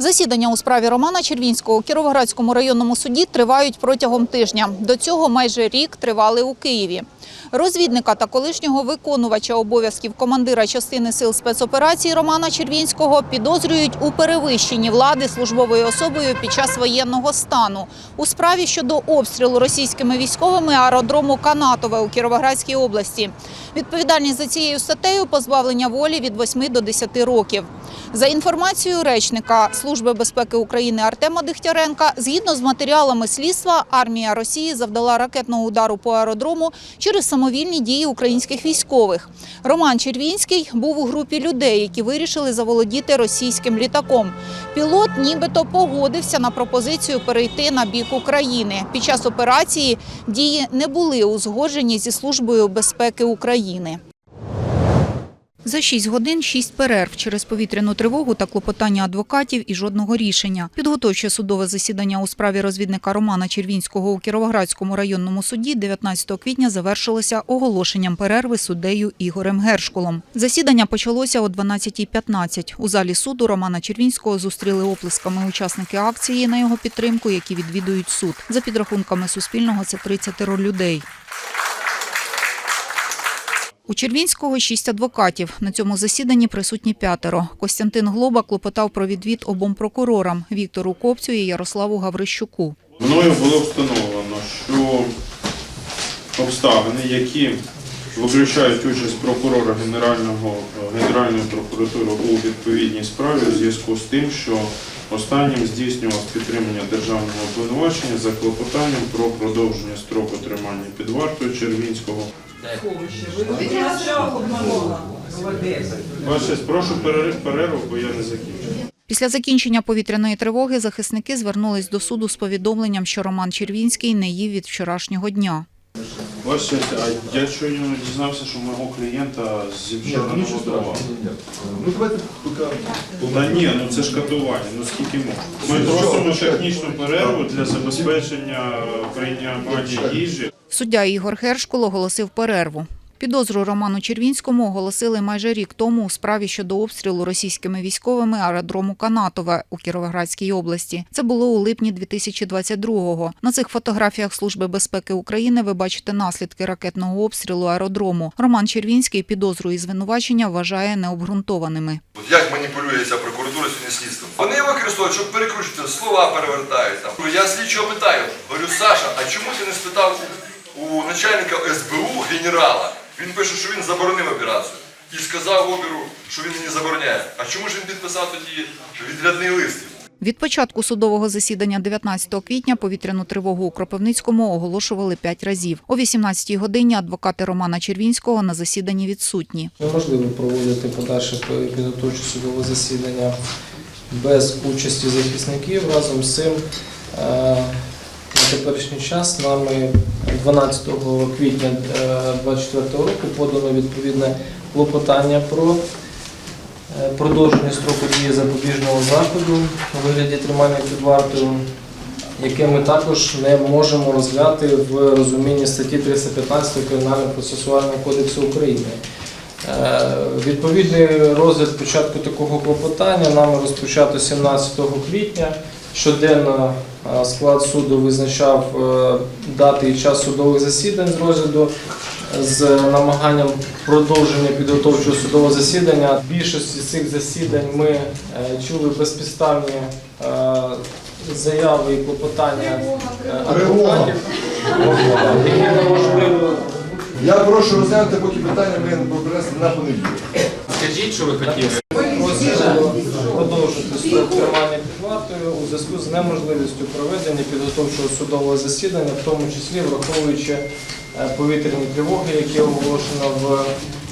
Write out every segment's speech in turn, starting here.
Засідання у справі Романа Червінського у Кіровоградському районному суді тривають протягом тижня. До цього майже рік тривали у Києві. Розвідника та колишнього виконувача обов'язків командира частини сил спецоперації Романа Червінського підозрюють у перевищенні влади службовою особою під час воєнного стану у справі щодо обстрілу російськими військовими аеродрому Канатове у Кіровоградській області. Відповідальність за цією статтею позбавлення волі від 8 до 10 років. За інформацією речника Служби безпеки України Артема Дегтяренка, згідно з матеріалами слідства, армія Росії завдала ракетного удару по аеродрому через самовільні дії українських військових. Роман Червінський був у групі людей, які вирішили заволодіти російським літаком. Пілот нібито погодився на пропозицію перейти на бік України. Під час операції дії не були узгоджені зі Службою безпеки України. За 6 годин 6 перерв через повітряну тривогу та клопотання адвокатів і жодного рішення. Підготовче судове засідання у справі розвідника Романа Червінського у Кіровоградському районному суді 19 квітня завершилося оголошенням перерви суддею Ігорем Гершколом. Засідання почалося о 12.15. У залі суду Романа Червінського зустріли оплесками учасники акції на його підтримку, які відвідують суд. За підрахунками Суспільного, це 30 людей. У Червінського шість адвокатів. На цьому засіданні присутні п'ятеро. Костянтин Глоба клопотав про відвід обом прокурорам Віктору Копцю і Ярославу Гаврищуку. Мною було встановлено, що обставини, які виключають участь прокурора Генерального, Генеральної прокуратури у відповідній справі у зв'язку з тим, що останнім здійснював підтримання державного обвинувачення за клопотанням про продовження строку тримання під вартою Червінського. Прошу перерив перерву, бо я не закінчив. Після закінчення повітряної тривоги захисники звернулись до суду з повідомленням, що Роман Червінський не їв від вчорашнього дня. Ваше, а я щойно дізнався, що мого клієнта зі вчора не годували. Ну давайте поки. Та ні, ну це ж катування, ну скільки можна. Ми просимо технічну перерву для забезпечення прийняття їжі. Суддя Ігор Гершкол оголосив перерву. Підозру Роману Червінському оголосили майже рік тому у справі щодо обстрілу російськими військовими аеродрому Канатове у Кіровоградській області. Це було у липні 2022-го. На цих фотографіях Служби безпеки України ви бачите наслідки ракетного обстрілу аеродрому. Роман Червінський підозру і звинувачення вважає необґрунтованими. Як маніпулює ця прокуратура сьогодні слідством? Вони використовують, щоб перекручувати, слова перевертають. Там. Я слідчого питаю, говорю, Саша, а чому ти не спитав у начальника СБУ генерала? Він пише, що він заборонив операцію. І сказав обіру, що він не забороняє. А чому ж він підписав тоді відрядний лист? Від початку судового засідання 19 квітня повітряну тривогу у Кропивницькому оголошували п'ять разів. О 18-й годині адвокати Романа Червінського на засіданні відсутні. Неможливо проводити подальше підготовче судове засідання без участі захисників. Разом з цим е, на теперішній час нами 12 квітня 2024 року подано відповідне клопотання про е, продовження строку дії запобіжного заходу у вигляді тримання під вартою, яке ми також не можемо розглядати в розумінні статті 315 Кримінального процесуального кодексу України. Е, Відповідний розгляд початку такого клопотання нами розпочато 17 квітня. Щоденно е, склад суду визначав е, дати і час судових засідань з розгляду з намаганням продовження підготовчого судового засідання. В більшості цих засідань ми е, чули безпідставні заяви і клопотання адвокатів, Я прошу розглянути поки питання ми принесли на понеділок. Скажіть, що ви хотіли. Просимо продовжити строк тримання під вартою у зв'язку з неможливістю проведення підготовчого судового засідання, в тому числі враховуючи е, повітряні тривоги, які оголошено в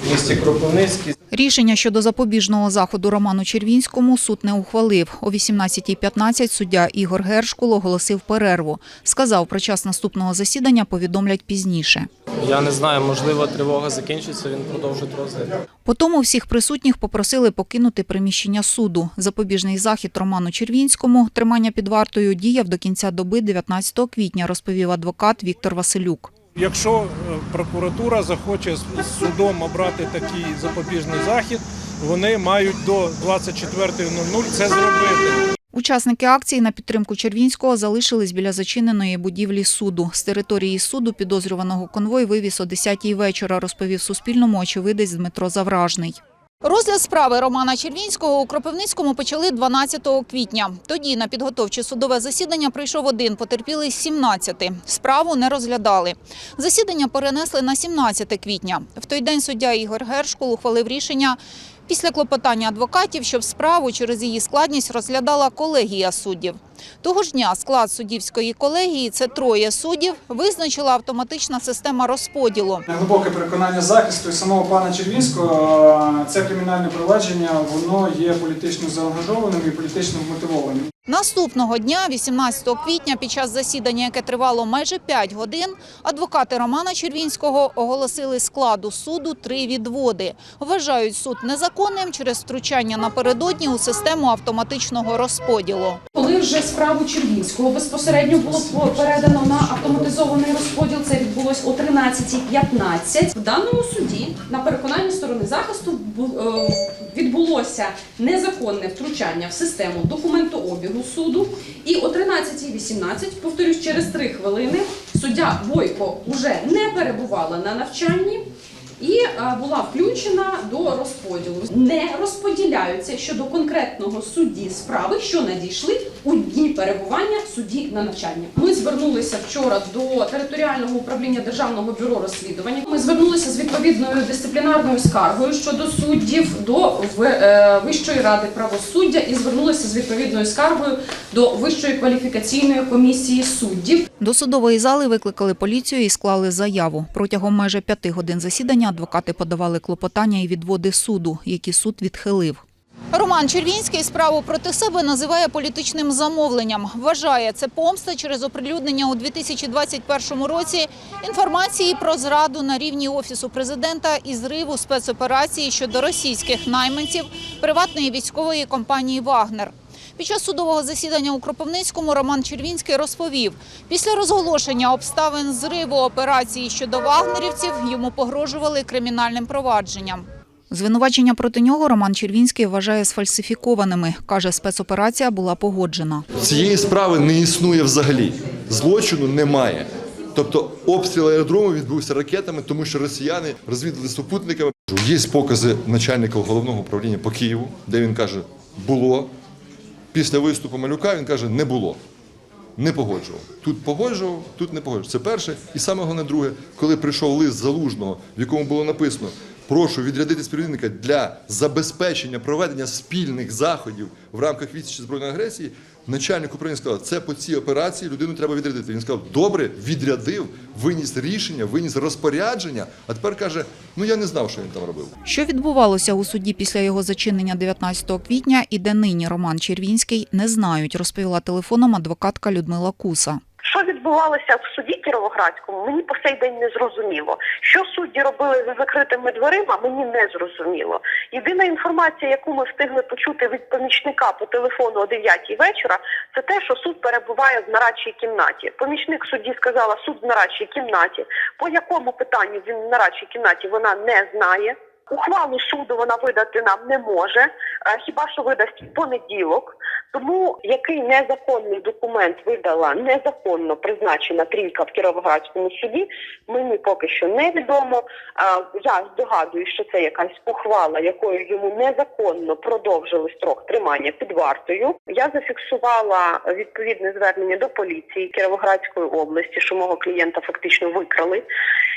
в місті Кропивницький. Рішення щодо запобіжного заходу Роману Червінському суд не ухвалив. О 18.15 суддя Ігор Гершкул оголосив перерву. Сказав, про час наступного засідання повідомлять пізніше. Я не знаю, можливо, тривога закінчиться, він продовжить розгляд. Потому всіх присутніх попросили покинути приміщення суду. Запобіжний захід Роману Червінському, тримання під вартою, діяв до кінця доби 19 квітня, розповів адвокат Віктор Василюк. Якщо е, прокуратура захоче з судом обрати такий запобіжний захід, вони мають до 24.00 це зробити. Учасники акції на підтримку Червінського залишились біля зачиненої будівлі суду. З території суду підозрюваного конвой вивіз о 10-й вечора, розповів Суспільному очевидець Дмитро Завражний. Розгляд справи Романа Червінського у Кропивницькому почали 12 квітня. Тоді на підготовче судове засідання прийшов один, потерпілий з 17. Справу не розглядали. Засідання перенесли на 17 квітня. В той день суддя Ігор Гершкул ухвалив рішення після клопотання адвокатів, щоб справу через її складність розглядала колегія суддів. Того ж дня склад суддівської колегії, це троє суддів, визначила автоматична система розподілу. Глибоке переконання захисту і самого пана Червінського, е, це кримінальне провадження, воно є політично заангажованим і політично вмотивованим. Наступного дня, 18 квітня, під час засідання, яке тривало майже 5 годин, адвокати Романа Червінського оголосили складу суду три відводи. Вважають суд незаконним через втручання напередодні у систему автоматичного розподілу. Коли вже справу Червінського безпосередньо було передано на автоматизований розподіл, це відбулось о 13.15. В даному суді на переконанні сторони захисту е, відбулося незаконне втручання в систему документообігу суду. І о 13.18, повторюсь, через 3 хвилини суддя Бойко вже не перебувала на навчанні. І е, була включена до розподілу. Не розподіляються щодо конкретного судді справи, що надійшли у дні перебування судді на навчанні. Ми звернулися вчора до територіального управління державного бюро розслідування. Ми звернулися з відповідною дисциплінарною скаргою щодо суддів до е, Вищої ради правосуддя і звернулися з відповідною скаргою до Вищої кваліфікаційної комісії суддів. До судової зали викликали поліцію і склали заяву. Протягом майже п'яти годин засідання адвокати подавали клопотання і відводи суду, які суд відхилив. Роман Червінський справу проти себе називає політичним замовленням. Вважає, це помста через оприлюднення у 2021 році інформації про зраду на рівні офісу президента і зриву спецоперації щодо російських найманців приватної військової компанії Вагнер. Під час судового засідання у Кропивницькому Роман Червінський розповів, після розголошення обставин зриву операції щодо вагнерівців йому погрожували кримінальним провадженням. Звинувачення проти нього Роман Червінський вважає сфальсифікованими. Каже, спецоперація була погоджена. Цієї справи не існує взагалі. Злочину немає. Тобто обстріл аеродрому відбувся ракетами, тому що росіяни розвідали супутниками. Є покази начальника головного управління по Києву, де він каже, було. Після виступу малюка він каже, не було. Не погоджував. Тут погоджував, тут не погоджував. Це перше. І саме головне друге, коли прийшов лист залужного, в якому було написано: прошу відрядити співробітника для забезпечення проведення спільних заходів в рамках відсічі збройної агресії. Начальник управління сказав, це по цій операції людину треба відрядити. Він сказав, добре, відрядив, виніс рішення, виніс розпорядження. А тепер каже: ну я не знав, що він там робив. Що відбувалося у суді після його зачинення 19 квітня і де нині Роман Червінський, не знають, розповіла телефоном адвокатка Людмила Куса. Що відбувалося в суді Кіровоградському, мені по сей день не зрозуміло. Що судді робили за закритими дверима, мені не зрозуміло. Єдина інформація, яку ми встигли почути від помічника по телефону о 9 вечора, це те, що суд перебуває в нарадчій кімнаті. Помічник судді сказала, суд в нарадчій кімнаті. По якому питанню він в нарадчій кімнаті вона не знає. Ухвалу суду вона видати нам не може, е, хіба що видасть в понеділок. Тому який незаконний документ видала незаконно призначена трійка в Кіровоградському суді, мені поки що невідомо. А, Я здогадую, що це якась ухвала, якою йому незаконно продовжили строк тримання під вартою. Я зафіксувала відповідне звернення до поліції Кіровоградської області, що мого клієнта фактично викрали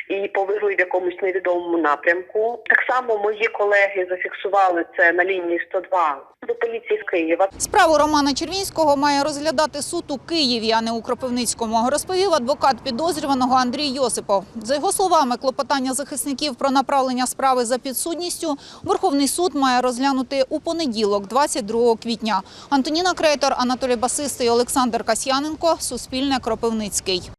і повезли в якомусь невідомому напрямку. Так само мої колеги зафіксували це на лінії 102 до поліції з Києва. Справу Романа Червінського має розглядати суд у Києві, а не у Кропивницькому, розповів адвокат підозрюваного Андрій Йосипов. За його словами, клопотання захисників про направлення справи за підсудністю Верховний суд має розглянути у понеділок, 22 квітня. Антоніна Крейтор, Анатолій Басистий, Олександр Касьяненко. Суспільне Кропивницький.